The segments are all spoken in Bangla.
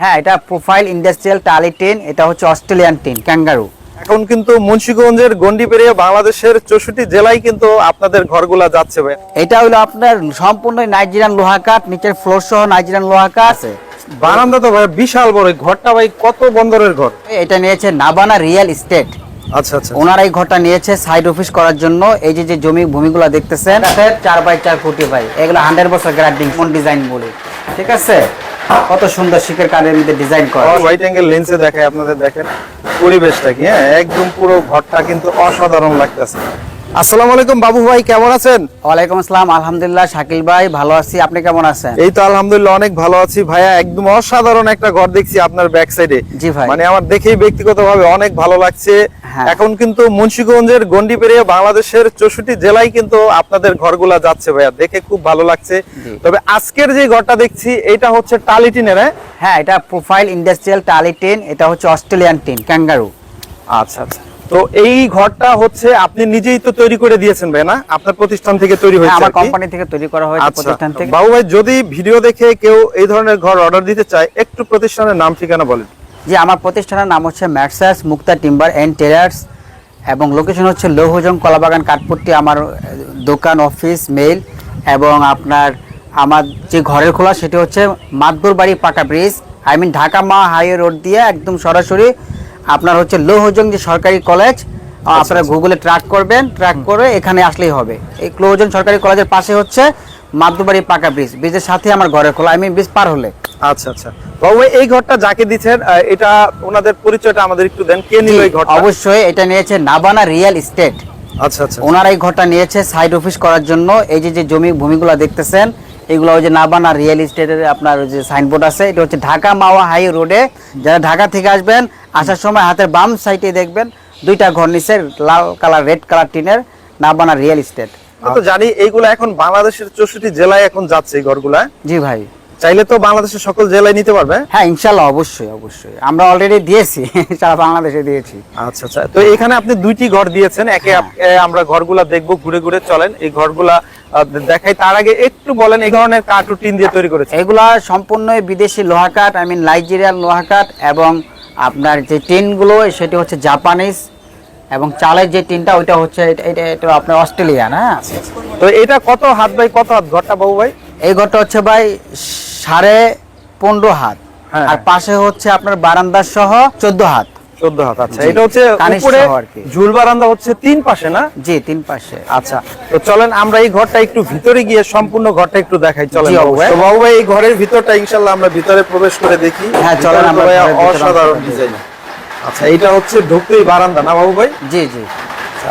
হ্যাঁ এটা প্রোফাইল ইন্ডাস্ট্রিয়াল টালি টিন এটা হচ্ছে অস্ট্রেলিয়ান টিন ক্যাঙ্গারু এখন কিন্তু মুন্সিগঞ্জের গন্ডি পেরিয়ে বাংলাদেশের চৌষট্টি জেলায় কিন্তু আপনাদের ঘরগুলা যাচ্ছে ভাই। এটা হলো আপনার সম্পূর্ণ নাইজেরিয়ান লোহা কাঠ নিচের ফ্লোর সহ নাইজেরিয়ান লোহা কাঠ। আছে। বারান্দা তো ভাই বিশাল বড় ঘরটা ভাই কত বন্দরের ঘর? এটা নিয়েছে নাবানা রিয়েল এস্টেট আচ্ছা আচ্ছা। ওনারা এই ঘরটা নিয়েছে সাইড অফিস করার জন্য। এই যে যে জমি ভূমিগুলো দেখতেছেন চার বাই চার ফুটি ভাই। এগুলো হান্ড্রেড বছর গ্রান্টিং কোন ডিজাইন বলে। ঠিক আছে? কত সুন্দর শিখের কাঠের মধ্যে ডিজাইন করা। হোয়াইট অ্যাঙ্গেল লেন্সে দেখায় আপনাদের দেখেন পরিবেশটা কি হ্যাঁ? একদম পুরো ঘরটা কিন্তু অসাধারণ লাগতেছে। আসসালামু আলাইকুম বাবু ভাই কেমন আছেন? ওয়ালাইকুম আসসালাম আলহামদুলিল্লাহ শাকিল ভাই ভালো আছি। আপনি কেমন আছেন? এই তো আলহামদুলিল্লাহ অনেক ভালো আছি। ভাইয়া একদম অসাধারণ একটা ঘর দেখছি আপনার ব্যাক সাইডে জি ভাই। মানে আমার দেখেই ব্যক্তিগতভাবে অনেক ভালো লাগছে। এখন কিন্তু মুন্সীগঞ্জের গন্ডি পেরিয়ে বাংলাদেশের চৌষট্টি জেলায় কিন্তু আপনাদের ঘরগুলা যাচ্ছে ভাইয়া। দেখে খুব ভালো লাগছে। তবে আজকের যে ঘরটা দেখছি এটা হচ্ছে টালিটিনের হ্যাঁ? হ্যাঁ এটা প্রোফাইল ইন্ডাস্ট্রিয়াল টালি টিন এটা হচ্ছে অস্ট্রেলিয়ান টিন ক্যাঙ্গারু। আচ্ছা আচ্ছা। তো এই ঘরটা হচ্ছে আপনি নিজেই তো তৈরি করে দিয়েছেন ভাই না? আপনার প্রতিষ্ঠান থেকে তৈরি হ্যাঁ, হয়েছে আমার কোম্পানি থেকে তৈরি করা হয়েছে আচ্ছা। প্রতিষ্ঠান থেকে। বাবু ভাই যদি ভিডিও দেখে কেউ এই ধরনের ঘর অর্ডার দিতে চায় একটু প্রতিষ্ঠানের নাম ঠিকানা বলেন। যে আমার প্রতিষ্ঠানের নাম হচ্ছে messrs Mukta timber and tailors এবং লোকেশন হচ্ছে লৌহজং কলাবাগান কাঠপট্টি আমার দোকান অফিস মেইল এবং আপনার আমার যে ঘরের খোলা সেটি হচ্ছে মাদবুরবাড়ি পাকা ব্রিজ আই মিন ঢাকা মা হাইওয়ে রোড দিয়ে একদম সরাসরি আপনার হচ্ছে লৌহজং যে সরকারি কলেজ আপনারা গুগলে ট্র্যাক করবেন ট্র্যাক করে এখানে আসলেই হবে। এই লৌহজং সরকারি কলেজের পাশে হচ্ছে মাদবুরবাড়ি পাকা ব্রিজ ব্রিজের সাথে আমার ঘরের খোলা আই মিন ব্রিজ পার হলে। আচ্ছা আচ্ছা। বাবু এই ঘরটা যাকে দিচ্ছেন এটা ওনাদের পরিচয়টা আমাদের একটু দেন। কে নিল এই ঘরটা? অবশ্যই এটা নিয়েছে নাবানা রিয়েল এস্টেট। আচ্ছা আচ্ছা। ওনারা এই ঘরটা নিয়েছে সাইড অফিস করার জন্য। এই যে যে জমি ভূমিগুলো দেখতেছেন এগুলো ওই যে নাবানা রিয়েল এস্টেটের আপনার ওই যে সাইনবোর্ড আছে এটা হচ্ছে ঢাকা মাওয়া হাই রোডে। যারা ঢাকা থেকে আসবেন আসার সময় হাতের বাম সাইডে দেখবেন দুইটা ঘর নিচে লাল কালার রেড কালার টিনের নাবানা রিয়েল এস্টেট। তো জানি এইগুলা এখন বাংলাদেশের চৌষট্টি জেলায় এখন যাচ্ছে এই ঘরগুলা। জি ভাই। চাইলে তো বাংলাদেশের সকল জেলায় নিতে পারবে। হ্যাঁ ইনশাল্লাহ অবশ্যই অবশ্যই। আমরা অলরেডি দিয়েছি সারা বাংলাদেশে দিয়েছি। আচ্ছা আচ্ছা। তো এখানে আপনি দুইটি ঘর দিয়েছেন একে আমরা ঘরগুলা দেখব ঘুরে ঘুরে চলেন। এই ঘরগুলা দেখাই তার আগে একটু বলেন এই ধরনের কাঠু টিন দিয়ে তৈরি করেছে এগুলা সম্পূর্ণ বিদেশি লোহা কাঠ আই মিন নাইজেরিয়ান লোহা কাঠ এবং আপনার যে টিনগুলো সেটি হচ্ছে জাপানিজ এবং চালের যে টিনটা ওইটা হচ্ছে এটা- আপনার অস্ট্রেলিয়ান হ্যাঁ। তো এটা কত হাত বাই কত হাত ঘরটা বাবু ভাই? এই ঘরটা হচ্ছে ভাই সাড়ে পনেরো হাত। হ্যাঁ। আর পাশে হচ্ছে আপনার বারান্দার সহ চোদ্দ হাত। চোদ্দ হাত আচ্ছা। এটা হচ্ছে উপরে। ঝুল বারান্দা হচ্ছে তিন পাশে না? জি তিন পাশে। আচ্ছা তো চলেন আমরা এই ঘরটা একটু ভিতরে গিয়ে সম্পূর্ণ ঘরটা একটু দেখাই। চলেন বাবু ভাই। তো বাবু ভাই এই ঘরের ভিতরটা ইনশাল্লাহ আমরা ভিতরে প্রবেশ করে দেখি। হ্যাঁ, চলেন আমরা অসাধারণ ডিজাইন। আচ্ছা এটা হচ্ছে ঢুকতেই বারান্দা না বাবু ভাই? জি জি।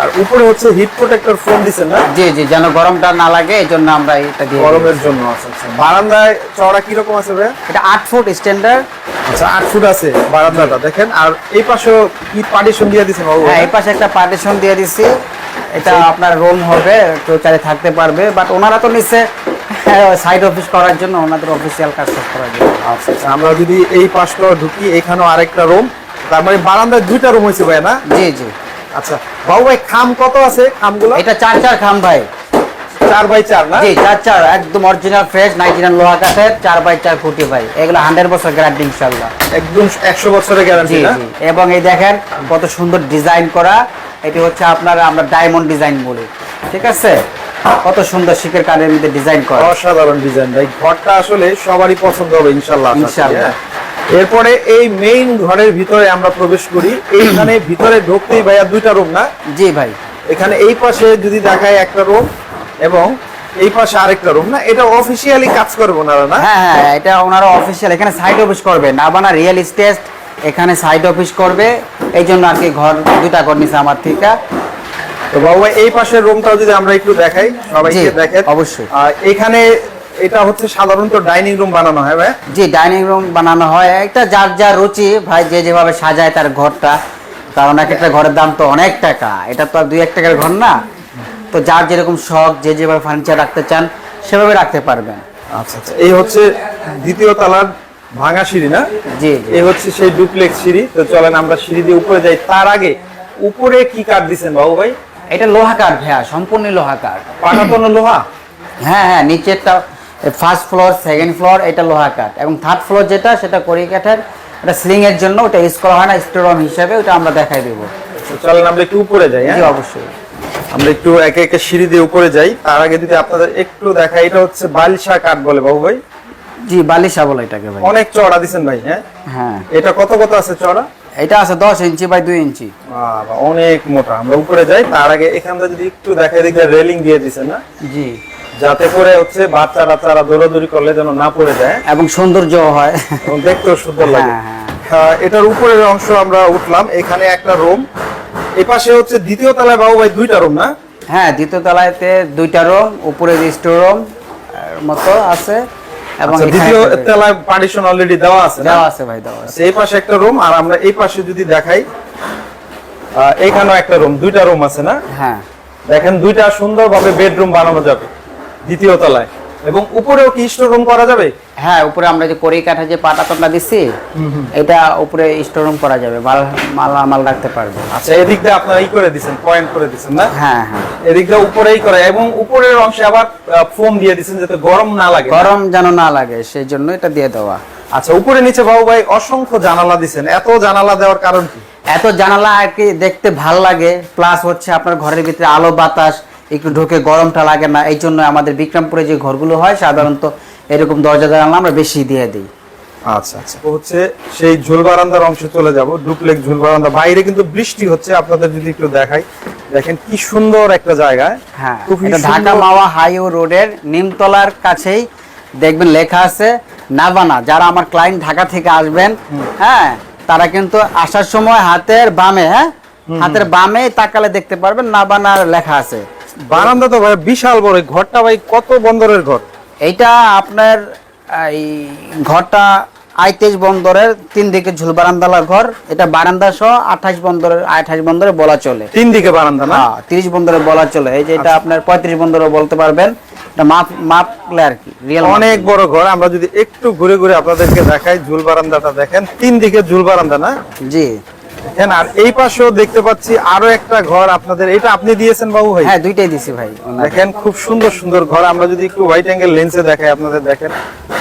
আর উপরে হচ্ছে হিট প্রোটেক্টর ফোন দিছেন না? জি জি যেন গরমটা না লাগে এই জন্য আমরা এটা দিয়ে গরমের জন্য আচ্ছা আচ্ছা। বারান্দায় চওড়া কীরকম আছে ভাই এটা আট ফুট স্ট্যান্ডার্ড আচ্ছা আট ফুট আছে বারান্দাটা দেখেন। আর এই পাশেও কি পার্টিশন দিয়ে দিছেন বাবু হ্যাঁ এই পাশে একটা পার্টিশন দিয়ে দিছি। এটা আপনার রুম হবে কেউ চাইলে থাকতে পারবে। বাট ওনারা তো নিচ্ছে সাইড অফিস করার জন্য ওনাদের অফিসিয়াল কাজ করার জন্য। আচ্ছা আচ্ছা আমরা যদি এই পাশটা ঢুকি এখানেও আরেকটা রুম তার মানে বারান্দায় দুইটা রুম হয়েছে ভাই না? জি জি। আচ্ছা বাবু ভাই খাম কত আছে খামগুলো? এটা চার চার খাম ভাই। চার বাই চার না? জি চার চার একদম অরিজিনাল ফ্রেশ নাইজেরিয়ান লোহা কাঠের চার বাই চার ফুটি ভাই। এগুলো হান্ড্রেড বছর গ্যারান্টি ইনশাল্লাহ একদম একশো বছরের গ্যারান্টি জি না? জি এবং এই দেখেন কত সুন্দর ডিজাইন করা। এটি হচ্ছে আপনার আমরা ডায়মন্ড ডিজাইন বলি। ঠিক আছে? কত সুন্দর শিখের মধ্যে ডিজাইন করা। অসাধারণ ডিজাইন ভাই। ঘরটা আসলে সবারই পছন্দ হবে ইনশাল্লাহ ইনশাল্লাহ। হ্যাঁ। এরপরে এই মেইন ঘরের ভিতরে আমরা প্রবেশ করি। এইখানে ভিতরে ঢুকতেই ভাইয়া দুইটা রুম না? জি ভাই। এখানে এই পাশে যদি দেখায় একটা রুম এবং এই পাশে আরেকটা রুম না? এটা অফিসিয়ালি কাজ করবে ওনারা না? হ্যাঁ হ্যাঁ এটা ওনারা অফিসিয়াল এখানে সাইড অফিস করবে। নাবানা রিয়েল এস্টেট এখানে সাইড অফিস করবে। এই জন্য আর কি ঘর দুটা ঘর নিছে আমার থেকে। তো বাবু এই পাশের রুমটাও যদি আমরা একটু দেখাই সবাইকে দেখেন। অবশ্যই। আর এখানে এটা হচ্ছে সাধারণত ডাইনিং রুম বানানো হয় ভাই। জি ডাইনিং রুম বানানো হয়। একটা যার যার রুচি ভাই যে যেভাবে সাজায় তার ঘরটা। কারণ এক একটা ঘরের দাম তো অনেক টাকা। এটা তো আর দুই এক টাকার ঘর না। তো যার যেরকম শখ যে যেভাবে ফার্নিচার রাখতে চান সেভাবে রাখতে পারবেন। আচ্ছা আচ্ছা। এই হচ্ছে দ্বিতীয় তলার ভাঙা সিঁড়ি না? জি এই হচ্ছে সেই ডুপ্লেক্স সিঁড়ি। তো চলেন আমরা সিঁড়ি দিয়ে উপরে যাই। তার আগে উপরে কি কাঠ দিছেন বাবু ভাই? এটা লোহা কাঠ ভাইয়া। সম্পূর্ণ লোহা কাঠ। পাটাতন লোহা? হ্যাঁ হ্যাঁ নিচেরটা ফার্স্ট ফ্লোর সেকেন্ড ফ্লোর এটা লোহা কাঠ। এবং থার্ড ফ্লোর যেটা সেটা করি কাঠের। এটা সিলিং এর জন্য ওটা ইউজ করা হয় না স্টোরুম হিসাবে ওটা আমরা দেখাই দেবো। চলেন আমরা একটু উপরে যাই জি হ্যাঁ অবশ্যই। আমরা একটু একে একে সিঁড়ি দিয়ে উপরে যাই। তার আগে যদি আপনাদের একটু দেখাই এটা হচ্ছে বালিশা কাঠ বলে বাবু ভাই। জি বালিশা বলে এটাকে ভাই। অনেক চড়া দিছেন ভাই হ্যাঁ? হ্যাঁ। এটা কত কত আছে চড়া এটা আছে দশ ইঞ্চি বাই দুই ইঞ্চি। বাবা, অনেক মোটা। আমরা উপরে যাই তার আগে এখানটা যদি একটু দেখাই দেখলে রেলিং দিয়ে দিছেন না? জি। যাতে করে হচ্ছে বাচ্চা বাচ্চারা দৌড়াদৌড়ি করলে যেন না পড়ে যায়। এবং সৌন্দর্য হয়। দেখতেও সুন্দর লাগে। হ্যাঁ, হ্যাঁ। এটার উপরের অংশ আমরা উঠলাম। এখানে একটা রুম। এই পাশে হচ্ছে দ্বিতীয় তলায় বাবু ভাই দুইটা রুম না? হ্যাঁ দ্বিতীয় তলায়তে দুইটা রুম উপরে স্টোর রুম মতো আছে। এবং আচ্ছা, দ্বিতীয় তলায় পার্টিশন অলরেডি দেওয়া আছে দেওয়া আছে ভাই দেওয়া আছে। আচ্ছা, এই পাশে একটা রুম আর আমরা এই পাশে যদি দেখাই আহ, এইখানেও একটা রুম দুইটা রুম আছে না? হ্যাঁ। দেখেন দুইটা সুন্দরভাবে বেডরুম বানানো যাবে। দ্বিতীয় তলায়। এবং উপরেও কি স্টোর রুম করা যাবে? হ্যাঁ উপরে আমরা যে কড়ি কাঠে যে পাটা পাটা দিচ্ছি এটা উপরে স্টোর রুম করা যাবে মাল মাল মাল রাখতে পারবে। আচ্ছা এদিক দিয়ে আপনারা ই করে দিচ্ছেন পয়েন্ট করে দিচ্ছেন না? হ্যাঁ হ্যাঁ। এদিক দিয়ে উপরেই করে এবং উপরের অংশে আবার ফোম দিয়ে দিচ্ছেন যাতে গরম না লাগে। গরম যেন না লাগে সেই জন্য এটা দিয়ে দেওয়া। আচ্ছা উপরে নিচে বাবু ভাই অসংখ্য জানালা দিচ্ছেন এত জানালা দেওয়ার কারণ কি? এত জানালা আর কি দেখতে ভালো লাগে প্লাস হচ্ছে আপনার ঘরের ভিতরে আলো বাতাস একটু ঢুকে গরমটা লাগে না এই জন্য আমাদের বিক্রমপুরে যে ঘরগুলো হয় সাধারণত এরকম দরজা জানালা আমরা বেশি দিয়ে দিই। আচ্ছা আচ্ছা। হচ্ছে সেই ঝুল বারান্দার অংশে চলে যাব ডুপ্লেক ঝুল বারান্দা। বাইরে কিন্তু বৃষ্টি হচ্ছে আপনাদের যদি একটু দেখাই দেখেন কি সুন্দর একটা জায়গা হ্যাঁ ঢাকা মাওয়া হাইওয়ে রোডের নিমতলার কাছেই দেখবেন লেখা আছে নাভানা। যারা আমার ক্লায়েন্ট ঢাকা থেকে আসবেন হ্যাঁ তারা কিন্তু আসার সময় হাতের বামে হ্যাঁ হাতের বামে তাকালে দেখতে পারবেন নাভানার লেখা আছে। বারান্দা তো ভাই বিশাল বড় ঘরটা ভাই কত বন্দরের ঘর? এইটা আপনার এই ঘরটা আইতেশ বন্দরের তিন দিকে ঝুল বারান্দালার ঘর। এটা বারান্দা সহ আঠাশ বন্দরের আঠাশ বন্দরে বলা চলে। তিন দিকে বারান্দা না? হ্যাঁ তিরিশ বন্দরে বলা চলে। এই যে এটা আপনার পঁয়ত্রিশ বন্দরে বলতে পারবেন। এটা মাপ মাপলে আর কি রিয়েল অনেক বড় ঘর আমরা যদি একটু ঘুরে ঘুরে আপনাদেরকে দেখাই ঝুল বারান্দাটা দেখেন তিন দিকে ঝুল বারান্দা না? জি। দেখেন আর এই পাশেও দেখতে পাচ্ছি আরও একটা ঘর আপনাদের। এটা আপনি দিয়েছেন বাবু ভাই? হ্যাঁ দুইটাই দিছি ভাই। দেখেন খুব সুন্দর সুন্দর ঘর। আমরা যদি একটু হোয়াইট অ্যাঙ্গেল লেন্সে দেখাই আপনাদের দেখেন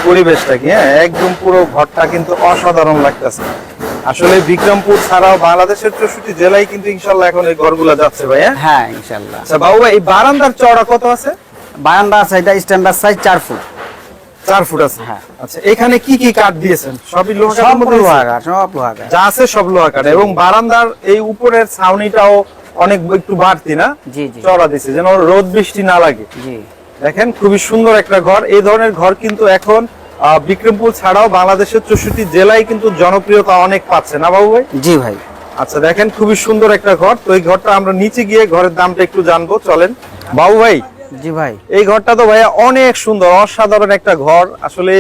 পরিবেশটা কি হ্যাঁ একদম পুরো ঘরটা কিন্তু অসাধারণ লাগতেছে। আসলে বিক্রমপুর ছাড়াও বাংলাদেশের চৌষট্টি জেলায় কিন্তু ইনশাল্লাহ এখন এই ঘরগুলো যাচ্ছে ভাই হ্যাঁ? হ্যাঁ ইনশাল্লাহ আচ্ছা বাবু ভাই এই বারান্দার চওড়া কত আছে? বারান্দা আছে এটা স্ট্যান্ডার্ড সাইজ চার ফুট। চার ফুট আছে। হ্যাঁ। আচ্ছা এখানে কি কি কাঠ দিয়েছেন? সবই লোহা সব লোহা কাঠ সব লোহা কাঠ। যা আছে সব লোহা কাঠ। এবং বারান্দার এই উপরের ছাউনিটাও অনেক একটু বাড়তি না? জি, জি। চড়া দিছে যেন রোদ বৃষ্টি না লাগে। জি। দেখেন খুবই সুন্দর একটা ঘর। এই ধরনের ঘর কিন্তু এখন বিক্রমপুর ছাড়াও বাংলাদেশের চৌষট্টি জেলায় কিন্তু জনপ্রিয়তা অনেক পাচ্ছে না বাবু ভাই? জি ভাই। আচ্ছা দেখেন খুবই সুন্দর একটা ঘর। তো এই ঘরটা আমরা নিচে গিয়ে ঘরের দামটা একটু জানব চলেন। বাবু ভাই জি ভাই। এই ঘরটা তো ভাইয়া অনেক সুন্দর অসাধারণ একটা ঘর। আসলে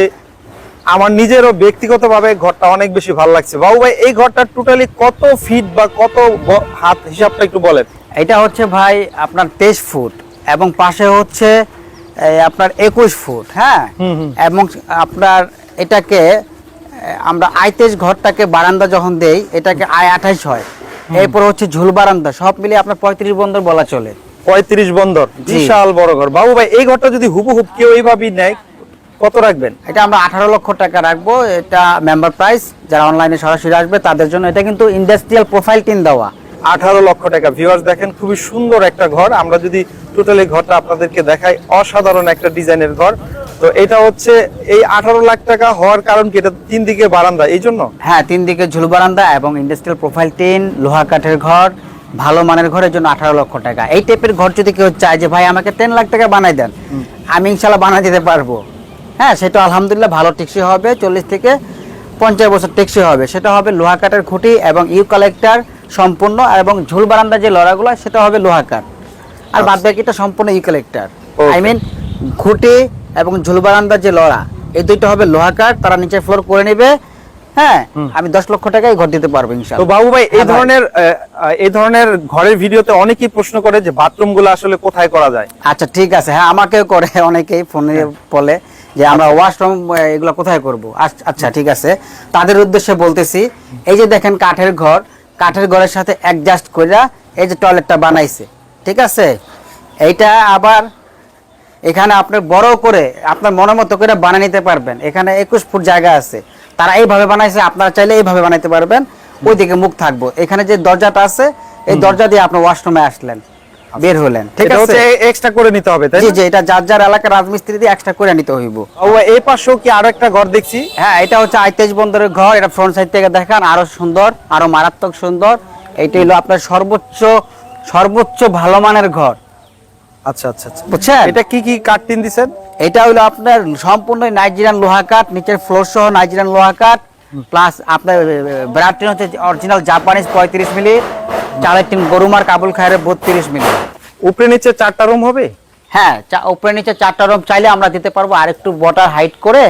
আমার নিজেরও ব্যক্তিগতভাবে ঘরটা অনেক বেশি ভালো লাগছে। বাবু ভাই এই ঘরটা টোটালি কত ফিট বা কত হাত হিসাবটা একটু বলেন। এটা হচ্ছে ভাই আপনার তেইশ ফুট এবং পাশে হচ্ছে এই, আপনার একুশ ফুট হ্যাঁ? এবং আপনার এটাকে আমরা আইতেশ ঘরটাকে বারান্দা যখন দেই এটাকে আয় আঠাইশ হয়। এরপর হচ্ছে ঝুল বারান্দা সব মিলিয়ে আপনার পঁয়ত্রিশ বন্দর বলা চলে। পঁয়ত্রিশ বন্দর বিশাল বড় ঘর। বাবু ভাই এই ঘরটা যদি হুবহুব কেউ এইভাবেই নেয় কত রাখবেন? এটা আমরা আঠারো লক্ষ টাকা রাখব। এটা মেম্বার প্রাইস যারা অনলাইনে সরাসরি আসবে তাদের জন্য এটা কিন্তু ইন্ডাস্ট্রিয়াল প্রোফাইল টিন দেওয়া। আঠারো লক্ষ টাকা। ভিউয়ার্স দেখেন খুবই সুন্দর একটা ঘর। আমরা যদি টোটালি ঘরটা আপনাদেরকে দেখাই অসাধারণ একটা ডিজাইনের ঘর। তো এটা হচ্ছে এই আঠারো লাখ টাকা হওয়ার কারণ কি? এটা তিন দিকে বারান্দা এই জন্য? হ্যাঁ তিন দিকে ঝুল বারান্দা এবং ইন্ডাস্ট্রিয়াল প্রোফাইল টিন লোহা কাঠের ঘর ভালো মানের ঘরের জন্য আঠারো লক্ষ টাকা। এই টাইপের ঘর যদি কেউ চায় যে ভাই আমাকে তিন লাখ টাকা বানাই দেন আমি ইনশাল্লাহ বানাই দিতে পারব। হ্যাঁ সেটা আলহামদুলিল্লাহ ভালো টেকসই হবে চল্লিশ থেকে পঞ্চাশ বছর টেকসই হবে। সেটা হবে লোহা কাঠের খুঁটি এবং ইউ কালেক্টর সম্পূর্ণ এবং ঝুল বারান্দার যে লড়াগুলো সেটা হবে লোহা কাঠ আর বাদ বাকিটা সম্পূর্ণ ইউ কালেক্টর. আই মিন খুঁটি এবং ঝুল বারান্দার যে লড়া এই দুইটা হবে লোহা কাঠ তারা নিচে ফ্লোর করে নেবে। হ্যাঁ আমি দশ লক্ষ টাকায় ঘর দিতে পারব তো বাবু ভাই এই হ্যাঁ ধরনের এই ধরনের ঘরের ভিডিওতে অনেকেই প্রশ্ন করে যে বাথরুমগুলো আসলে কোথায় করা যায়। আচ্ছা ঠিক আছে। হ্যাঁ আমাকেও করে অনেকেই ফোনে বলে যে আমরা ওয়াশরুম এগুলো কোথায় করব। আচ্ছা ঠিক আছে। তাদের উদ্দেশ্যে বলতেছি এই যে দেখেন কাঠের ঘর কাঠের ঘরের সাথে অ্যাডজাস্ট করে এই যে টয়লেটটা বানাইছে ঠিক আছে? এইটা আবার এখানে আপনি বড় করে আপনার মনের মতো করে বানিয়ে নিতে পারবেন। এখানে একুশ ফুট জায়গা আছে। তারা এইভাবে বানাইছে আপনারা চাইলে এইভাবে বানাইতে পারবেন। ওইদিকে মুখ থাকব। এখানে যে দরজাটা আছে এই দরজা দিয়ে আপনি ওয়াশরুমে আসলেন বের হলেন। ঠিক আছে? এক্সট্রা করে নিতে হবে তাই জি জি এটা যার যার এলাকার রাজমিস্ত্রি দিয়ে এক্সট্রা করে নিতে হইব। ও এই পাশেও কি আরও একটা ঘর দেখছি? হ্যাঁ এটা হচ্ছে আইতেজ বন্দরের ঘর। এটা ফ্রন্ট সাইড থেকে দেখান আরও সুন্দর আরও মারাত্মক সুন্দর। এইটা হলো আপনার সর্বোচ্চ সর্বোচ্চ ভালো মানের ঘর। আচ্ছা আচ্ছা আচ্ছা। বুঝছেন? এটা কি কি কাঠ টিন দিছেন? এটা হলো আপনার সম্পূর্ণ নাইজেরিয়ান লোহা কাঠ নিচের ফ্লোর সহ নাইজেরিয়ান লোহা কাঠ প্লাস আপনার ব্রাড টিন হচ্ছে অরিজিনাল জাপানিজ পঁয়ত্রিশ মিলি চালের টিন গরুমার কাবুল খায়ের বত্রিশ মিলি। উপরে নিচে চারটা রুম হবে? হ্যাঁ উপরে নিচে চারটা রুম চাইলে আমরা দিতে পারব আর একটু বটার হাইট করে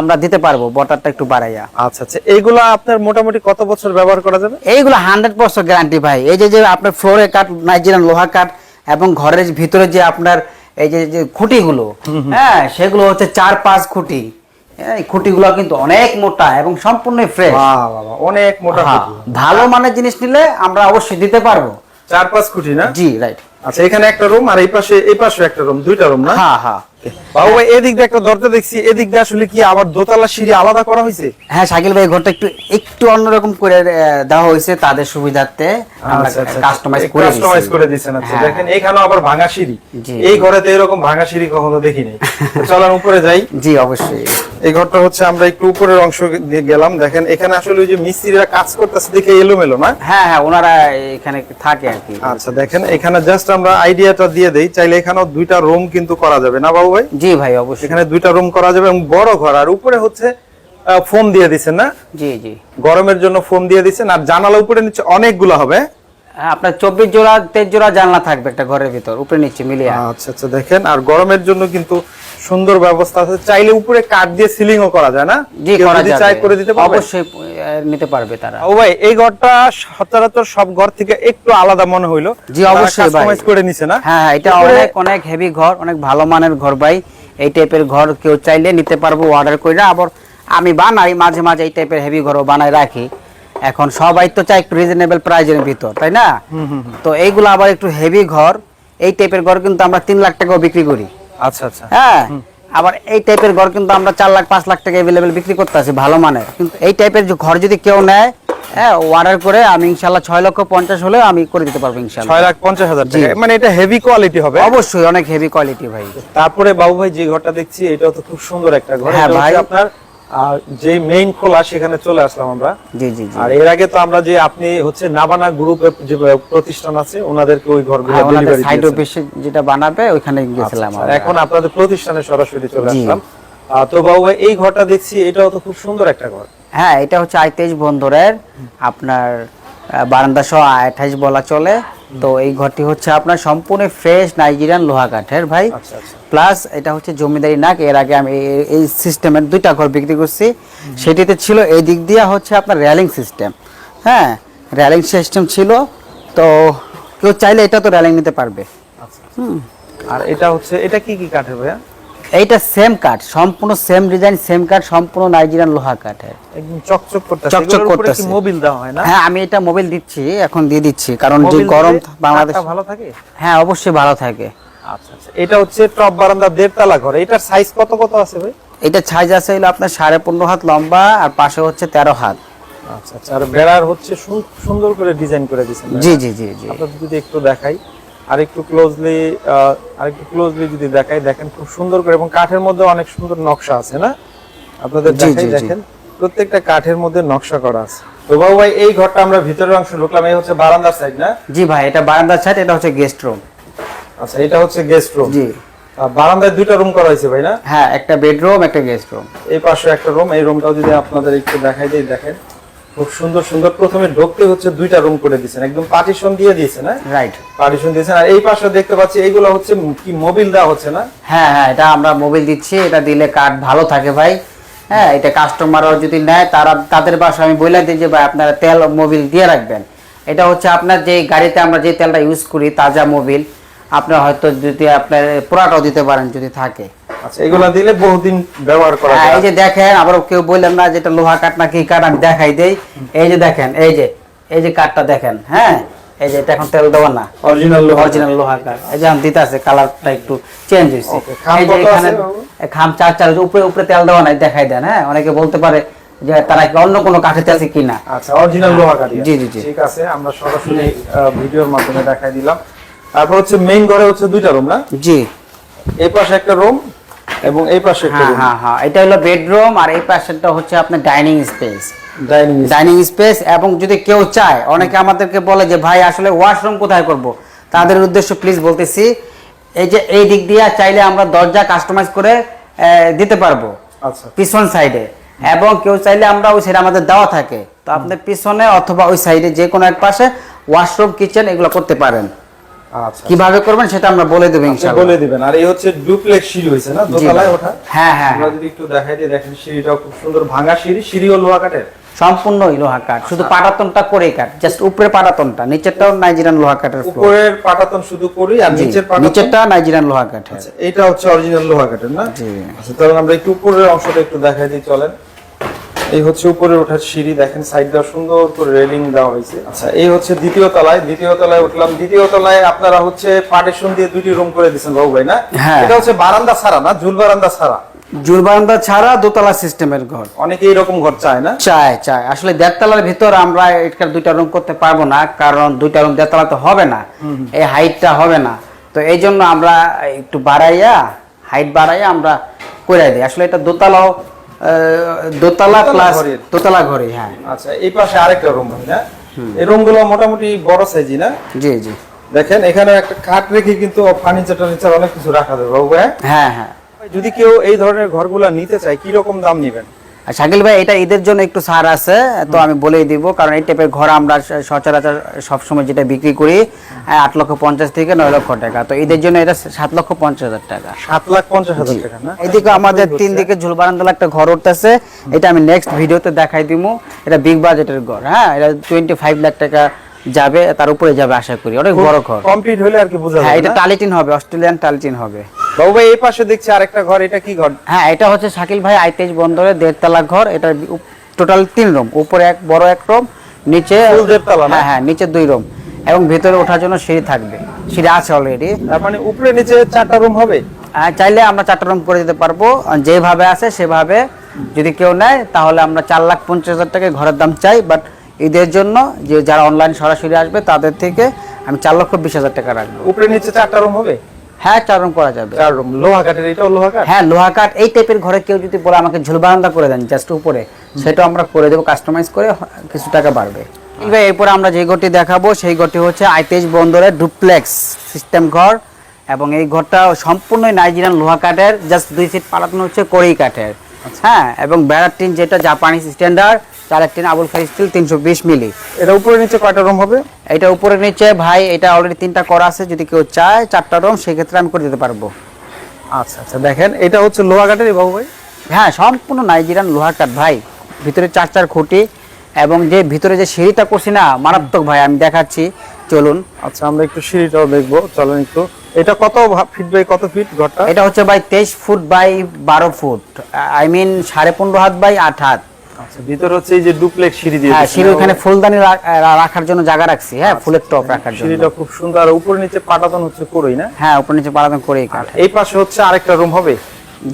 আমরা দিতে পারব বটারটা একটু বাড়াইয়া। আচ্ছা আচ্ছা। এইগুলো আপনার মোটামুটি কত বছর ব্যবহার করা যাবে? এইগুলো হান্ড্রেড পার্সেন্ট গ্যারান্টি ভাই। এই যে যে আপনার ফ্লোরে কাঠ নাইজেরিয়ান লোহা কাঠ এবং ঘরের ভিতরে যে আপনার এই যে যে খুঁটিগুলো হ্যাঁ সেগুলো হচ্ছে চার পাঁচ খুঁটি। হ্যাঁ, এই খুঁটিগুলো কিন্তু অনেক মোটা এবং সম্পূর্ণ ফ্রেশ অনেক মোটা ভালো মানের জিনিস নিলে আমরা অবশ্যই দিতে পারব। চার পাঁচ খুঁটি না? জি রাইট আচ্ছা এখানে একটা রুম আর এই পাশে এই পাশে একটা রুম দুইটা রুম না? হ্যাঁ হ্যাঁ। বাবু ভাই এদিক দিয়ে একটা দরজা দেখছি এদিক দিয়ে আসলে কি আবার দোতলা সিঁড়ি আলাদা করা হয়েছে? হ্যাঁ শাকিল ভাই ঘরটা একটু একটু অন্যরকম করে দেওয়া হয়েছে তাদের সুবিধার্থে আমরা আচ্ছা, আচ্ছা, কাস্টমাইজ আচ্ছা। করে কাস্টমাইজ করে দিয়েছেন আচ্ছা। হ্যাঁ। দেখেন এখানেও আবার ভাঙা সিঁড়ি। এই ঘরে তো এরকম ভাঙা সিঁড়ি কখনো দেখিনি। চলেন উপরে যাই। জি অবশ্যই। এই ঘরটা হচ্ছে আমরা একটু উপরের অংশ দিয়ে গেলাম। দেখেন এখানে আসলে ওই যে মিস্ত্রিরা কাজ করতেছে দেখে এলোমেলো না? হ্যাঁ হ্যাঁ ওনারা এখানে থাকে আর কি। আচ্ছা দেখেন এখানে জাস্ট আমরা আইডিয়াটা দিয়ে দেই। চাইলে এখানেও দুইটা রুম কিন্তু করা যাবে। না বাবু? ভাই? জি ভাই অবশ্যই। এখানে দুইটা রুম করা যাবে এবং বড় ঘর। আর উপরে হচ্ছে ফোম দিয়ে দিচ্ছেন না? জি জি। গরমের জন্য ফোম দিয়ে দিচ্ছেন আর জানালা উপরে নিচে অনেকগুলো হবে হ্যাঁ, আপনার চব্বিশ জোড়া তেইশ জোড়া জানলা থাকবে একটা ঘরের ভিতর উপরে নিচে মিলিয়ে। আচ্ছা আচ্ছা দেখেন। আর গরমের জন্য কিন্তু সুন্দর ব্যবস্থা আছে। চাইলে উপরে কাঠ দিয়ে সিলিং ও করা যায় না? জি করা যদি যাবে। চাই করে দিতে অবশ্যই নিতে পারবে তারা। ও ভাই এই ঘরটা সচরাচর সব ঘর থেকে একটু আলাদা মনে হইল। জি, অবশ্যই ভাই। কাস্টমাইজ করে নিছে না? হ্যাঁ হ্যাঁ এটা অনেক অনেক হেভি ঘর অনেক ভালো মানের ঘর ভাই। এই টাইপের ঘর কেউ চাইলে নিতে পারব অর্ডার করে আবার আমি বানাই মাঝে মাঝে এই টাইপের হেভি ঘরও বানাই রাখি। এখন সবাই তো চাই একটু রিজনেবল প্রাইজের ভিতর তাই না? তো এইগুলো আবার একটু হেভি ঘর। এই টাইপের ঘর কিন্তু আমরা তিন লাখ টাকাও বিক্রি করি। আচ্ছা আচ্ছা। হ্যাঁ আবার এই টাইপের ঘর কিন্তু আমরা চার লাখ পাঁচ লাখ টাকা অ্যাভেলেবেল বিক্রি করতে আছি ভালো মানের। কিন্তু এই টাইপের যে ঘর যদি কেউ নেয় হ্যাঁ অর্ডার করে আমি ইনশাল্লাহ ছয় লক্ষ পঞ্চাশ হলে আমি করে দিতে পারব ইনশাল্লাহ ছয় লাখ পঞ্চাশ হাজার মানে এটা হেভি কোয়ালিটি হবে। অবশ্যই অনেক হেভি কোয়ালিটি ভাই। তারপরে বাবু ভাই যে ঘরটা দেখছি এটাও তো খুব সুন্দর একটা ঘর। হ্যাঁ, ভাই। আপনার আর যে মেইন খোলা সেখানে চলে আসলাম আমরা। জি জি জি। আর এর আগে তো আমরা যে আপনি হচ্ছে নাবানা গ্রুপের যে প্রতিষ্ঠান আছে ওনাদেরকে ওই ঘরগুলো হ্যাঁ, ডেলিভারি সাইড অফিসে যেটা বানাবে ওইখানে গেছিলাম আচ্ছা, এখন আপনাদের প্রতিষ্ঠানে সরাসরি চলে আসলাম। তো বাবু ভাই এই ঘরটা দেখছি এটাও তো খুব সুন্দর একটা ঘর। হ্যাঁ এটা হচ্ছে আইতেজ বন্দরের আপনার বারান্দা সহ আঠাইশ বলা চলে। তো এই ঘরটি হচ্ছে আপনার সম্পূর্ণ ফ্রেশ নাইজেরিয়ান লোহা কাঠের ভাই। আচ্ছা আচ্ছা। প্লাস এটা হচ্ছে জমিদারি নাক এর আগে আমি এই- সিস্টেমের দুইটা ঘর বিক্রি করছি। সেটিতে ছিল এই দিক দিয়ে হচ্ছে আপনার র্যালিং সিস্টেম হ্যাঁ র্যালিং সিস্টেম ছিল। তো কেউ চাইলে এটা তো র্যালিং নিতে পারবে। আচ্ছা। আর এটা হচ্ছে এটা কি কি কাঠের ভাইয়া? এইটা সেম কাঠ সম্পূর্ণ সেম ডিজাইন সেম কাঠ সম্পূর্ণ নাইজেরিয়ান লোহা কাঠের একদম চকচক করতেছে। চকচক করতেছে। মোবিল দেওয়া হয় না? হ্যাঁ আমি এটা মোবাইল দিচ্ছি এখন দিয়ে দিচ্ছি কারণ যে গরম বাংলাদেশ ভালো থাকে? হ্যাঁ অবশ্যই ভালো থাকে। আচ্ছা আচ্ছা। এটা হচ্ছে টপ বারান্দা দেড়তলা ঘর। এটার সাইজ কত কত আছে ভাই? এটা সাইজ আছে হলো আপনার সাড়ে পনেরো হাত লম্বা আর পাশে হচ্ছে তেরো হাত। আচ্ছা আচ্ছা। আর বেড়ার হচ্ছে সুন্দর করে ডিজাইন করে দিয়েছেন। জি জি জি জি। আপনাদের যদি একটু দেখাই। আর একটু ক্লোজলি আর একটু ক্লোজলি যদি দেখাই দেখেন খুব সুন্দর করে এবং কাঠের মধ্যে অনেক সুন্দর নকশা আছে না? আপনাদের দেখাই। দেখেন প্রত্যেকটা কাঠের মধ্যে নকশা করা আছে। তো বাবু ভাই এই ঘরটা আমরা ভিতরের অংশ ঢুকলাম এই হচ্ছে বারান্দার সাইড না? জি ভাই এটা বারান্দার সাইড এটা হচ্ছে গেস্ট রুম আচ্ছা এটা হচ্ছে গেস্ট রুম জি। বারান্দায় দুইটা রুম করা হয়েছে ভাই না? হ্যাঁ একটা বেডরুম একটা গেস্ট রুম এই পাশে একটা রুম এই রুমটাও যদি আপনাদের একটু দেখাই দিই দেখেন। খুব সুন্দর সুন্দর। প্রথমে ঢুকতে হচ্ছে দুইটা রুম করে দিয়েছেন। একদম পার্টিশন দিয়ে দিয়েছেন হ্যাঁ? রাইট পার্টিশন দিয়েছেন। আর এই পাশে দেখতে পাচ্ছি এইগুলো হচ্ছে কি মোবিল দেওয়া হচ্ছে না? হ্যাঁ হ্যাঁ এটা আমরা মোবাইল দিচ্ছি। এটা দিলে কাঠ ভালো থাকে ভাই। হ্যাঁ এটা কাস্টমারও যদি নেয় তারা তাদের বাসা আমি বলে দিই যে ভাই আপনারা তেল মোবিল দিয়ে রাখবেন। এটা হচ্ছে আপনার যে গাড়িতে আমরা যে তেলটা ইউজ করি তাজা মোবিল আপনার হয়তো যদি আপনার পোড়াটাও দিতে পারেন যদি থাকে। আচ্ছা। এগুলো দিলে বহুদিন ব্যবহার করা হ্যাঁ, এই যে দেখেন আবার কেউ বললেন না যেটা লোহা কাঠ না কি কাঠ আমি দেখাই দেই। এই যে দেখেন এই যে এই যে কাঠটা দেখেন হ্যাঁ? এই যে এটা এখন তেল দেওয়া না। অরিজিনাল লোহা অরিজিনাল লোহা কাঠ। এই যে এখন দিতে আছে কালারটা একটু চেঞ্জ হয়েছে। খাম এই যে এখানে আছে বাবু? এ খাম চার চার উপরে উপরে তেল দেওয়া নাই দেখাই দেন হ্যাঁ? অনেকে বলতে পারে যে তারা কি অন্য কোনো কাঠে তেল আছে কিনা? আচ্ছা অরিজিনাল লোহা কাঠি জি, জি, জি। ঠিক আছে আমরা সরাসরি ভিডিওর মাধ্যমে দেখাই দিলাম। তারপর হচ্ছে মেইন ঘরে হচ্ছে দুইটা রুম না? জি। এই পাশে একটা রুম এবং এই পাশে হ্যাঁ হ্যাঁ হ্যাঁ। এটা হলো বেডরুম আর এই পাশেরটা হচ্ছে আপনার ডাইনিং স্পেস ডাইনিং স্পেস এবং যদি কেউ চায় অনেকে আমাদেরকে বলে যে ভাই আসলে ওয়াশরুম কোথায় করব? তাদের উদ্দেশ্য প্লিজ বলতেছি এই যে এই দিক দিয়ে চাইলে আমরা দরজা কাস্টমাইজ করে দিতে পারব। আচ্ছা। পিছন সাইডে এবং কেউ চাইলে আমরা ওই সাইডে আমাদের দেওয়া থাকে। তো আপনাদের পিছনে অথবা ওই সাইডে যে কোনো এক পাশে ওয়াশরুম কিচেন এগুলো করতে পারেন। কীভাবে করবেন সেটা আমরা বলে দেবো ইনশাআল্লাহ। বলে দিবেন। আর এই হচ্ছে ডুপ্লেক্স সিঁড়ি হয়েছে না? দোতলায় ওঠা? হ্যাঁ হ্যাঁ আমরা যদি একটু দেখাই দিই দেখেন সিঁড়িটাও খুব সুন্দর ভাঙা সিঁড়ি। সিঁড়িও লোহা কাঠের? সম্পূর্ণ লোহা কাঠ। শুধু পাটাতনটা করেই কাঠ জাস্ট উপরে পাটাতনটা। নিচেরটাও নাইজেরিয়ান লোহা কাঠের। উপরের পাটাতন শুধু করি আর নিচের নিচেরটা নাইজেরিয়ান লোহা কাঠের। আচ্ছা, এটা হচ্ছে অরিজিনাল লোহা কাঠের না? জি। আচ্ছা তাহলে আমরা একটু উপরের অংশটা একটু দেখাই দিই চলেন। এই হচ্ছে উপরে ওঠার সিঁড়ি দেখেন সাইড দেওয়া সুন্দর করে রেলিং দেওয়া হয়েছে। আচ্ছা এই হচ্ছে দ্বিতীয় তলায় দ্বিতীয় তলায় উঠলাম। দ্বিতীয় তলায় আপনারা হচ্ছে পার্টিশন দিয়ে দুইটি রুম করে দিয়েছেন বাবু ভাই না? হ্যাঁ। এটা হচ্ছে বারান্দা ছাড়া না? ঝুল বারান্দা ছাড়া? জুল বারান্দা ছাড়া দোতলা সিস্টেমের ঘর। অনেকে এইরকম ঘর চায় না? চাই চাই আসলে দেড়তলার ভিতর আমরা এটার দুইটা রুম করতে পারব না কারণ দুইটা রুম দেড়তলা তো হবে না। এই হাইটটা হবে না। তো এই জন্য আমরা একটু বাড়াইয়া হাইট বাড়াইয়া আমরা করে দিই। আসলে এটা দোতলাও দোতলা প্লাস দোতলা ঘরে হ্যাঁ। আচ্ছা এই পাশে আরেকটা রুম না? এই রুমগুলো মোটামুটি বড় সাইজই না? জি জি। দেখেন এখানে একটা কাঠ রেখে কিন্তু ফার্নিচার টার্নিচার অনেক কিছু রাখা যাবে বাবু ভাই হ্যাঁ হ্যাঁ। যদি কেউ এই ধরনের ঘরগুলো নিতে চায় কি রকম দাম নেবেন? আর শাকিল ভাই এটা ঈদের জন্য একটু ছাড় আছে তো আমি বলেই দিব কারণ এই টাইপের ঘর আমরা সচরাচর সবসময় যেটা বিক্রি করি আট লক্ষ পঞ্চাশ থেকে নয় লক্ষ টাকা। তো ঈদের জন্য এটা সাত লক্ষ পঞ্চাশ হাজার টাকা। সাত লাখ পঞ্চাশ হাজার টাকা না? এদিকে আমাদের তিন দিকে ঝুল বারান্দালা একটা ঘর উঠতেছে এটা আমি নেক্সট ভিডিওতে দেখাই দিব। এটা বিগ বাজেটের ঘর হ্যাঁ? এটা টোয়েন্টি ফাইভ লাখ টাকা যাবে তার উপরে যাবে আশা করি। অনেক বড় ঘর। কমপ্লিট হলে আর কি বোঝা হ্যাঁ এটা টালিটিন হবে অস্ট্রেলিয়ান টালিটিন হবে। বাবু ভাই এই পাশে দেখছি আরেকটা ঘর এটা কি ঘর? হ্যাঁ এটা হচ্ছে শাকিল ভাই আইতেজ বন্দরে দেড়তলা ঘর। এটা টোটাল তিন রুম উপরে এক বড় এক রুম নিচে দেড়তলা হ্যাঁ হ্যাঁ নিচে দুই রুম এবং ভিতরে ওঠার জন্য সিঁড়ি থাকবে। সিঁড়ি আছে অলরেডি তার মানে উপরে নিচে চারটা রুম হবে? চাইলে আমরা চারটা রুম করে দিতে পারব। যেভাবে আছে সেভাবে যদি কেউ নেয় তাহলে আমরা চার লাখ পঞ্চাশ হাজার টাকা ঘরের দাম চাই। বাট ঈদের জন্য যে যারা অনলাইন সরাসরি আসবে তাদের থেকে আমি চার লক্ষ বিশ হাজার টাকা রাখব। উপরে নিচে চারটা রুম হবে? হ্যাঁ করা যাবে। লোহা কাঠের এটাও লোহা কাঠ? হ্যাঁ লোহা কাঠ। এই টাইপের ঘরে কেউ যদি বলে আমাকে ঝুল বারান্দা করে দেন জাস্ট উপরে সেটা আমরা করে দেবো কাস্টমাইজ করে কিছু টাকা বাড়বে। এবার এরপরে আমরা যে ঘরটি দেখাবো সেই ঘরটি হচ্ছে আইতেজ বন্দরের ডুপ্লেক্স সিস্টেম ঘর এবং এই ঘরটা সম্পূর্ণই নাইজেরিয়ান লোহা কাঠের জাস্ট দুই সিট পালানো হচ্ছে কড়ি কাঠের। হ্যাঁ এবং বেড়ার টিন যেটা জাপানিজ স্ট্যান্ডার্ড চারের টিন আবুল ফাই স্টিল তিনশো বিশ মিলি। এটা উপরে নিচে কয়টা রুম হবে? এটা উপরে নিচে ভাই এটা অলরেডি তিনটা করা আছে যদি কেউ চায় চারটা রুম সেক্ষেত্রে আমি করে দিতে পারব। আচ্ছা আচ্ছা দেখেন এটা হচ্ছে লোহা কাঠের বাবু ভাই? হ্যাঁ সম্পূর্ণ নাইজেরিয়ান কাঠ ভাই। ভিতরে চার চার খুঁটি এবং যে ভিতরে যে সিঁড়িটা করছি না মারাত্মক ভাই আমি দেখাচ্ছি। চলুন। আচ্ছা আমরা একটু সিঁড়িটাও দেখব চলেন একটু। এটা কত ফিট বাই কত ফিট ঘরটা? এটা হচ্ছে ভাই তেইশ ফুট বাই বারো ফুট। আই মিন সাড়ে পনেরো হাত বাই আট হাত। ভিতরে হচ্ছে এই যে ডুপ্লেক্স সিঁড়ি দিয়ে হ্যাঁ সিঁড়ি ওখানে ফুলদানি রাখার জন্য জায়গা রাখছি হ্যাঁ ফুলের টপ রাখার জন্য। সিঁড়িটা খুব সুন্দর আর উপরে নিচে পাটাতন হচ্ছে করই না? হ্যাঁ উপর নিচে পালাতন করে কাঠ। এই পাশে হচ্ছে আরেকটা রুম হবে?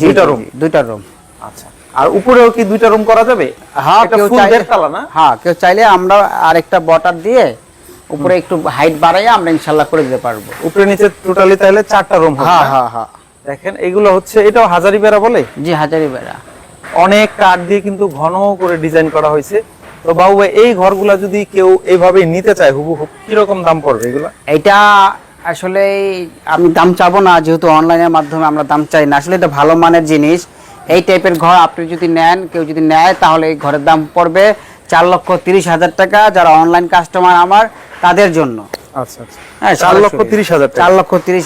দুইটা রুম দুইটা রুম আচ্ছা আর উপরেও কি দুইটা রুম করা যাবে? হ্যাঁ কেউ চাইলে না? হ্যাঁ কেউ চাইলে আমরা আরেকটা বটার দিয়ে উপরে একটু হাইট বাড়াইয়া আমরা ইনশাল্লাহ করে দিতে পারব। উপরে নিচে টোটালি তাহলে চারটা রুম হ্যাঁ? হ্যাঁ হ্যাঁ। দেখেন এগুলো হচ্ছে এটাও হাজারি বেড়া বলে? জি হাজারি বেড়া অনেক কাঠ দিয়ে কিন্তু ঘন করে ডিজাইন করা হয়েছে। তো বাবু ভাই এই ঘরগুলা যদি কেউ এইভাবে নিতে চায় হুবহু কীরকম দাম পড়বে এগুলা? এটা আসলে আমি দাম চাবো না যেহেতু অনলাইনের মাধ্যমে আমরা দাম চাই না। আসলে এটা ভালো মানের জিনিস। এই টাইপের ঘর আপনি যদি নেন কেউ যদি নেয় তাহলে এই ঘরের দাম পড়বে চার লক্ষ তিরিশ হাজার টাকা যারা অনলাইন কাস্টমার আমার তাদের জন্য। আচ্ছা আচ্ছা। হ্যাঁ চার লক্ষ তিরিশ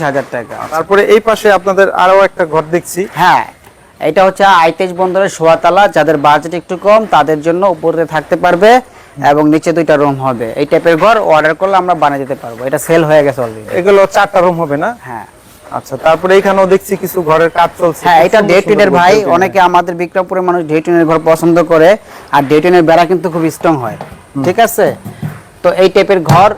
হাজার টাকা। তারপরে এই পাশে আপনাদের আরও একটা ঘর দেখছি। হ্যাঁ এটা হচ্ছে আইতেজ বন্দরের সোয়াতলা যাদের বাজেট একটু কম তাদের জন্য উপরে থাকতে পারবে এবং নিচে দুইটা রুম হবে। এই টাইপের ঘর অর্ডার করলে আমরা বানিয়ে দিতে পারব। এটা সেল হয়ে গেছে অলরেডি এগুলো চারটা রুম হবে না? হ্যাঁ। আচ্ছা তারপরে এখানেও দেখছি কিছু ঘরের কাজ চলছে। হ্যাঁ এটা ডে সুন্দর ভাই অনেকে আমাদের বিক্রমপুরের মানুষ ডে টেনের ঘর পছন্দ করে আর ডে টেনের বেড়া কিন্তু খুব স্ট্রং হয়। ঠিক আছে? তো এই টাইপের ঘর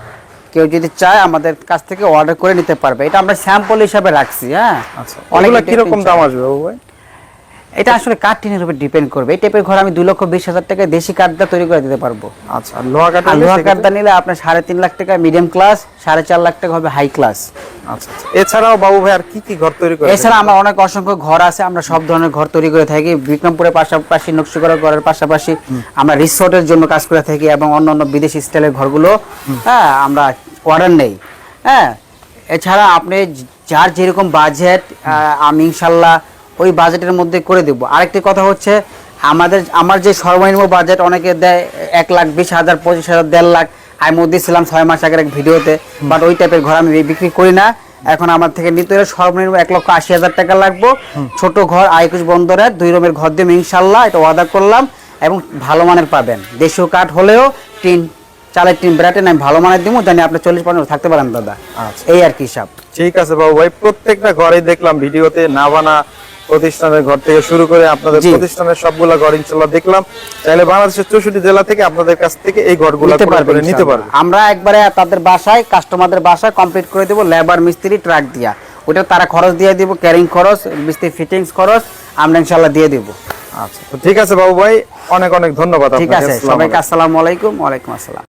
কেউ যদি চায় আমাদের কাছ থেকে অর্ডার করে নিতে পারবে। এটা আমরা স্যাম্পল হিসাবে রাখছি হ্যাঁ? আচ্ছা অনেকে এগুলো দেখতে কীরকম দাম আসবে বাবু ভাই? এটা আসলে কাঠ টিনের উপর ডিপেন্ড করবে? এই টাইপের ঘর আমি দুই লক্ষ বিশ হাজার টাকায় দেশি কাঠটা তৈরি করে দিতে পারব। আচ্ছা লোহা কাঠ আর লোহা কাঠটা নিলে আপনার সাড়ে তিন লাখ টাকা মিডিয়াম ক্লাস সাড়ে চার লাখ টাকা হবে হাই ক্লাস আচ্ছা। এছাড়াও বাবু ভাই আর কি কি ঘর তৈরি করে এছাড়া আমার অনেক অসংখ্য ঘর আছে আমরা সব ধরনের ঘর তৈরি করে থাকি। বিক্রমপুরের পাশাপাশি নকশিকরা ঘরের পাশাপাশি আমরা রিসোর্টের জন্য কাজ করে থাকি এবং অন্য অন্য বিদেশি স্টাইলের ঘরগুলো হ্যাঁ আমরা অর্ডার নেই। হ্যাঁ এছাড়া আপনি যার যেরকম বাজেট আমি ইনশাল্লাহ ওই বাজেটের মধ্যে করে দেবো। আরেকটি কথা হচ্ছে আমাদের আমার যে সর্বনিম্ন বাজেট অনেকে দেয় এক লাখ বিশ হাজার পঁচিশ হাজার দেড় লাখ। আমি মধ্যে ছিলাম ছয় মাস আগের এক ভিডিওতে বাট ওই টাইপের ঘর আমি বিক্রি করি না। এখন আমার থেকে নিতে হলে সর্বনিম্ন এক লক্ষ আশি হাজার টাকা লাগবে। ছোট ঘর আইকুশ বন্দরের দুই রুমের ঘর দিয়ে ইনশাল্লাহ এটা অর্ডার করলাম এবং ভালো মানের পাবেন। দেশীয় কাঠ হলেও টিন চালের টিন বেড়াটেন আমি ভালো মানের দিব জানি আপনি চল্লিশ পার্সেন্ট থাকতে পারেন দাদা। আচ্ছা। এই আর কি হিসাব। ঠিক আছে বাবু ভাই প্রত্যেকটা ঘরেই দেখলাম ভিডিওতে নাভানা প্রতিষ্ঠানের ঘর থেকে শুরু করে আপনাদের প্রতিষ্ঠানের সবগুলা ঘর ইনশাল্লাহ দেখলাম। চাইলে বাংলাদেশের চৌষট্টি জেলা থেকে আপনাদের কাছ থেকে এই ঘরগুলো করে নিতে। পারবে আমরা একবারে তাদের বাসায় কাস্টমারদের বাসায় কমপ্লিট করে দেবো লেবার মিস্ত্রি ট্রাক দিয়া। ওটা তারা খরচ দিয়ে দিব ক্যারিং খরচ মিস্ত্রি ফিটিংস খরচ আমরা ইনশাল্লাহ দিয়ে দিব। আচ্ছা ঠিক আছে বাবু ভাই অনেক অনেক ধন্যবাদ ঠিক আছে সবাইকে আসসালামু আলাইকুম ওয়ালাইকুম আসসালাম।